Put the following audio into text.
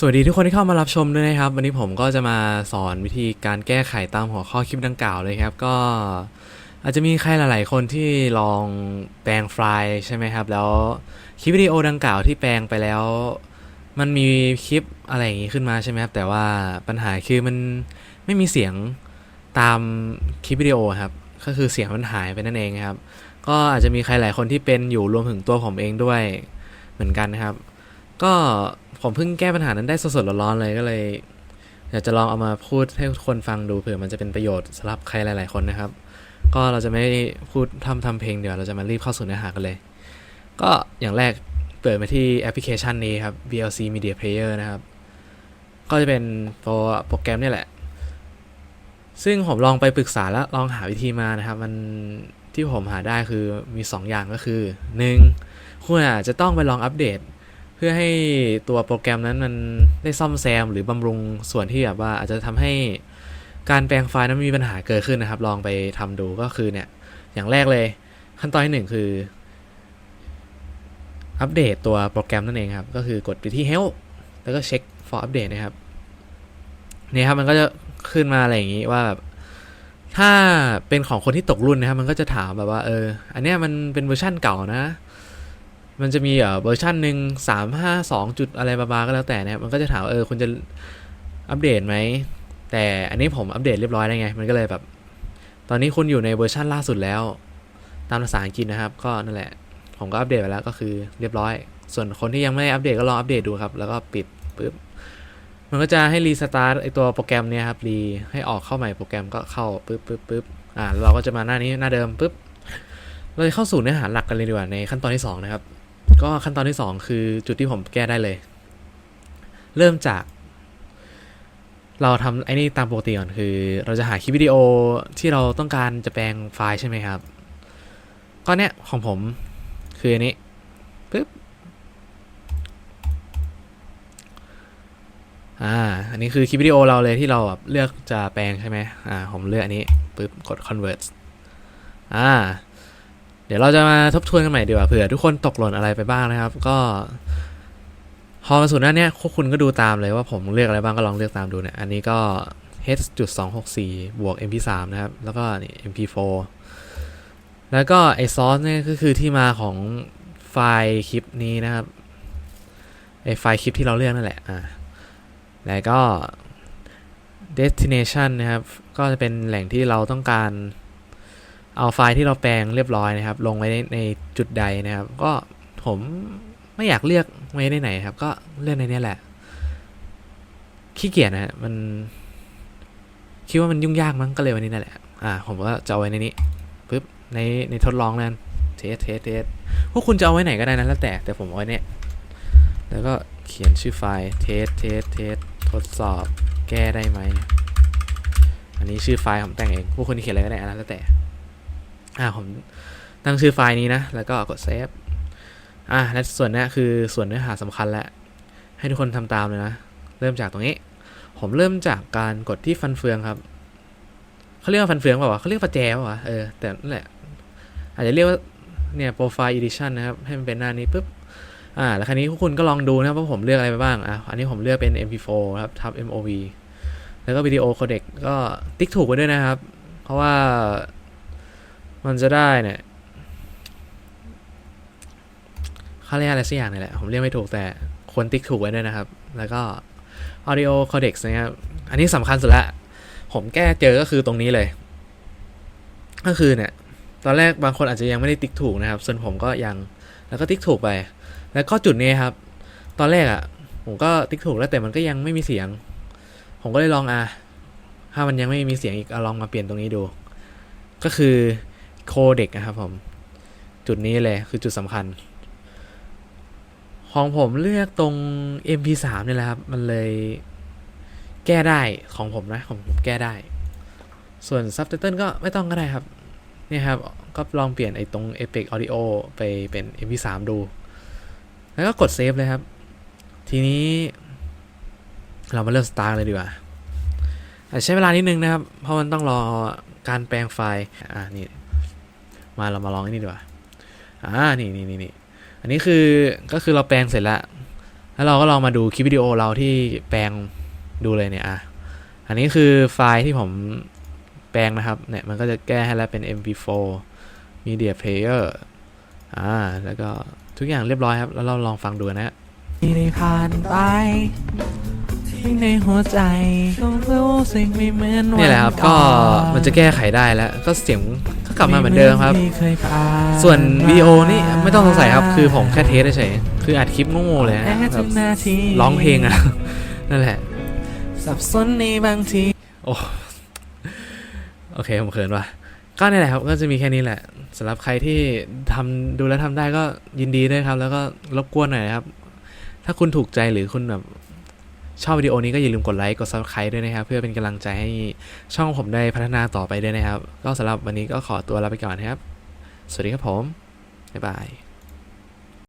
สวัสดีทุกคนที่เข้ามารับชมด้วยนะครับ วันนี้ผมก็จะมาสอนวิธีการแก้ไขตามหัวข้อคลิปดังกล่าวเลยครับ ก็อาจจะมีใครหลาย ๆ คนที่ลองแปลงไฟล์ใช่ไหมครับ แล้วคลิปวิดีโอดังกล่าวที่แปลงไปแล้ว มันมีคลิปอะไรอย่างนี้ขึ้นมาใช่ไหมครับแต่ว่าปัญหาคือมันไม่มีเสียงตามคลิปวิดีโอครับก็คือเสียงมันหายไปนั่นเองครับ ก็อาจจะมีใครหลายคนที่เป็นอยู่รวมถึงตัวผมเองด้วยเหมือนกันนะครับ ก็ ผมเพิ่งแก้ปัญหานั้นได้สดๆร้อนๆเลยก็เลยอยากจะลองเอามาพูดให้คนฟังดูเผื่อมันจะเป็นประโยชน์สำหรับใครหลาย ๆ คนนะครับ ก็เราจะไม่พูดทำทำเพลงเดี๋ยวเราจะมารีบเข้าสู่เนื้อหากันเลย ก็อย่างแรกเปิดมาที่แอปพลิเคชันนี้ครับ VLC Media Player นะครับ ก็จะเป็นโปรโปรแกรมนี่แหละ ซึ่งผมลองไปปรึกษาแล้วลองหาวิธีมานะครับ มันที่ผมหาได้คือมี 2 อย่างก็คือ 1. คุณอาจจะต้องไปลองอัปเดต เพื่อให้ตัวโปรแกรมนั้นมันได้ซ่อมแซมหรือบำรุงส่วนที่แบบว่าอาจจะทำให้การแปลงไฟล์นั้นมีปัญหาเกิดขึ้นนะครับ ลองไปทำดูก็คือเนี่ย อย่างแรกเลย ขั้นตอนที่หนึ่งคือ อัปเดตตัวโปรแกรมนั่นเองครับ ก็คือกดไปที่ help แล้วก็เช็ค for update นะครับเนี่ยครับมันก็จะขึ้นมาอะไรอย่างนี้ว่าแบบถ้าเป็นของคนที่ตกรุ่นนะครับ มันก็จะถามแบบว่าเออ อันเนี้ยมันเป็นเวอร์ชั่นเก่านะ มันจะมีเอ่อเวอร์ชันหนึ่งสามห้าสองจุดอะไรประมาณก็แล้วแต่นะครับมันก็จะถามเออคุณจะอัปเดตไหม แต่อันนี้ผมอัปเดตเรียบร้อยแล้วไง มันก็เลยแบบ ตอนนี้คุณอยู่ในเวอร์ชันล่าสุดแล้ว ตามภาษาอังกฤษนะครับ ก็นั่นแหละ ผมก็อัปเดตไปแล้วก็คือเรียบร้อย ส่วนคนที่ยังไม่ได้อัปเดตก็ลองอัปเดตดูครับ แล้วก็ปิดปุ๊บ มันก็จะให้รีสตาร์ทไอตัวโปรแกรมเนี้ยครับ รีให้ออกเข้าใหม่โปรแกรมก็เข้าปุ๊บปุ๊บปุ๊บอ่าเราก็จะมาหน้านี้หน้าเดิมปุ๊บ เราจะเข้าสู่เนื้อหาหลักกันเลยดีกว่าในขั้นตอนที่สองนะครับ ก็ขั้นตอนที่ 2 คือจุดที่ผมแก้ได้เลย เริ่มจาก เราทำไอ้นี่ตามปกติก่อนคือ เราจะหาคลิปวิดีโอที่เราต้องการจะแปลงไฟล์ใช่ไหมครับก็เนี้ยของผมคืออันนี้ปึ๊บอ่า อันนี้คือคลิปวิดีโอเราเลยที่เราแบบเลือกจะแปลงใช่ไหมอ่า ผมเลือกอันนี้ ปึ๊บ กด convert อ่า เดี๋ยวเราจะมาทบทวนกันใหม่ดีกว่าเผื่อทุกคนตกหล่นอะไรไปบ้างนะครับ ก็พอมาสู่หน้าเนี้ยคุณก็ดูตามเลยว่าผมเลือกอะไรบ้างก็ลองเลือกตามดูเนี่ย อันนี้ก็ H.264 บวก mp3 นะครับ แล้วก็นี่ mp4 แล้วก็ไอซอสเนี่ยก็คือที่มาของไฟล์คลิปนี้นะครับ ไอไฟล์คลิปที่เราเลือกนั่นแหละ อ่า แล้วก็ destination นะครับ ก็จะเป็นแหล่งที่เราต้องการ เอาไฟล์ที่เราแปลงเรียบร้อยนะครับ ลงไว้ในจุดใดนะครับ ก็ผมไม่อยากเลือกไว้ในไหนครับ ก็เลือกในนี้แหละขี้เกียจนะมันคิดว่ามันยุ่งยากมั้งก็เลยวันนี้นั่นแหละ อ่า ผมก็จะเอาไว้ในนี้ปึ๊บในในทดลองนั่นเทสเทสเทสพวกคุณจะเอาไว้ไหนก็ได้นะแล้วแต่แต่ผมเอาไว้เนี่ยแล้วก็เขียนชื่อไฟล์เทสเทสเทสทดสอบแก้ได้ไหมอันนี้ชื่อไฟล์ผมแต่งเองพวกคุณเขียนอะไรก็ได้นะแล้วแต่ อ่าผมตั้งชื่อไฟล์นี้นะ แล้วก็กดเซฟอ่าและส่วนนี้คือส่วนเนื้อหาสำคัญแหละ ให้ทุกคนทำตามเลยนะ เริ่มจากตรงนี้ ผมเริ่มจากการกดที่ฟันเฟืองครับเขาเรียกว่าฟันเฟืองเปล่าวะเขาเรียกว่าแจเปล่าวะเออแต่นั่นแหละ อาจจะเรียกว่าเนี่ยโปรไฟล์อีดิชันนะครับ ให้มันเป็นหน้านี้ปุ๊บอ่าแล้วคราวนี้พวกคุณก็ลองดูนะครับว่าผมเลือกอะไรไปบ้างอะอันนี้ผมเลือกเป็น mp4 ครับทับ mov แล้วก็วิดีโอโคเด็กก็ติ๊กถูกไว้ด้วยนะครับ เพราะว่า มันจะได้เนี่ยเขาเรียกอะไรสักอย่างนี่แหละ ผมเรียกไม่ถูกแต่ควรติ๊กถูกไว้ด้วยนะครับ แล้วก็ audio codec นะครับ อันนี้สำคัญสุดละ ผมแก้เจอก็คือตรงนี้เลย ก็คือเนี่ย ตอนแรกบางคนอาจจะยังไม่ได้ติ๊กถูกนะครับ ส่วนผมก็ยัง แล้วก็ติ๊กถูกไป แล้วก็จุดนี้ครับ ตอนแรกอะ่ะ ผมก็ติ๊กถูกแล้วแต่มันก็ยังไม่มีเสียง ผมก็เลยลองอะถ้ามันยังไม่มีเสียงอีกเอาลองมาเปลี่ยนตรงนี้ดู ก็คือ โคเด็กนะครับผม จุดนี้เลยคือจุดสำคัญ ของผมเลือกตรง MP3 นี่แหละครับ มันเลยแก้ได้ของผมนะของผมแก้ได้ ส่วน Subtitle ก็ไม่ต้องก็ได้ครับนี่ครับ ก็ลองเปลี่ยนไอ้ตรง Epic Audio ไปเป็น MP3 ดู แล้วก็กดเซฟเลยครับ ทีนี้ เรามาเริ่มสตาร์ทเลยดีกว่าใช้เวลานิดนึงนะครับ เพราะมันต้องรอการแปลงไฟล์ อ่านี่ มาเรามาลองอันนี้ดีกว่าอ่านี่นี่นี่นี่อันนี้คือก็คือเราแปลงเสร็จแล้วแล้วเราก็ลองมาดูคลิปวิดีโอเราที่แปลงดูเลยเนี่ยอะอันนี้คือไฟล์ที่ผมแปลงนะครับเนี่ยมันก็จะแก้ให้แล้วเป็น mp4 media player อ่าแล้วก็ทุกอย่างเรียบร้อยครับ แล้วเราลองฟังดูนะฮะที่ได้ผ่านไปที่ในหัวใจต้องรู้สึกไม่เหมือนวันี่แหละครับก็มันจะแก้ไขได้แล้ว ก็เสียง ก็กลับมาเหมือนเดิมครับที่เคยผ่านส่วนวิดีโอนี่ไม่ต้องสงสัยครับ คือผมแค่เทสเฉยๆคืออัดคลิปโง่ๆเลยนะแม้แบถึบงนาทีร้องเพลงอะนั่นแหละ สับสนในบางที โอ้ โอเค ผมเขินว่ะก็นี่แหละครับ ก็จะมีแค่นี้แหละสำหรับใครที่ทำดูแล้วทำได้ก็ยินดีด้วยครับ แล้วก็รบกวนหน่อยนะครับ ถ้าคุณถูกใจหรือคุณแบบ ชอบวิดีโอนี้ก็อย่าลืมกดไลค์ กด subscribe ด้วยนะครับ เพื่อเป็นกำลังใจให้ช่องผมได้พัฒนาต่อไปด้วยนะครับ ก็สำหรับวันนี้ก็ขอตัวลาไปก่อนนะครับ สวัสดีครับผม บ๊ายบาย